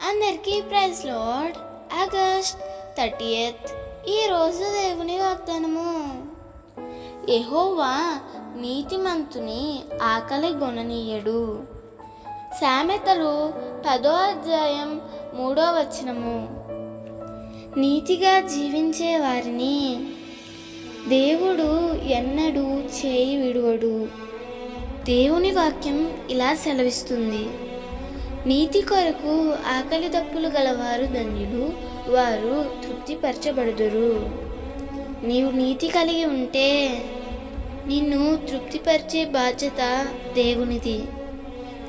అందరికీ praise lord August thirtieth ఈరోజు దేవుని వాగ్దానము. ఎహోవా నీతిమంతుని ఆకలి గొననీయడు. సామెతలు పదో అధ్యాయం మూడో వచనము. నీతిగా జీవించే వారిని దేవుడు ఎన్నడూ చేయి విడువడు. దేవుని వాక్యం ఇలా సెలవిస్తుంది. నీతి కొరకు ఆకలి దప్పులు గలవారు ధన్యులు వారు తృప్తిపరచబడుదురు. నీవు నీతి కలిగి ఉంటే నిన్ను తృప్తిపరిచే బాధ్యత దేవునిది.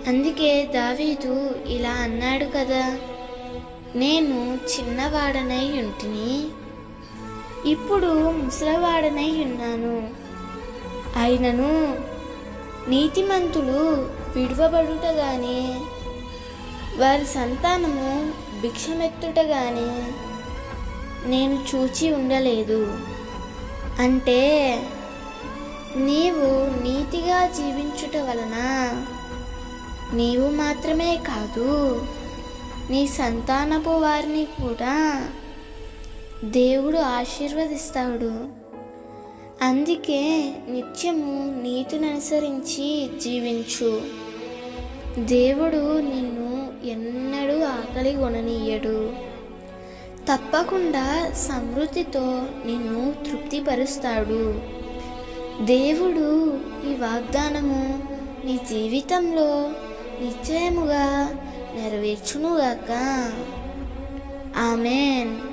అందుకే దావీదు ఇలా అన్నాడు కదా నేను చిన్నవాడనై ఉంటిని ఇప్పుడు ముసలవాడనై ఉన్నాను. అయినను నీతిమంతులు విడువబడుట గాని వారి సంతానము భిక్షమెత్తుట గాని నేను చూచి ఉండలేదు. అంటే నీవు నీతిగా జీవించుట వలన నీవు మాత్రమే కాదు నీ సంతానపు వారిని కూడా దేవుడు ఆశీర్వదిస్తాడు. అందుకే నిత్యము నీతిని అనుసరించి జీవించు. దేవుడు నిన్ను ఎన్నడూ ఆకలి కొననీయడు. తప్పకుండా సమృద్ధితో నిన్ను తృప్తిపరుస్తాడు. దేవుడు ఈ వాగ్దానము నీ జీవితంలో నిశ్చయముగా నెరవేర్చునుగాక. ఆమెన్.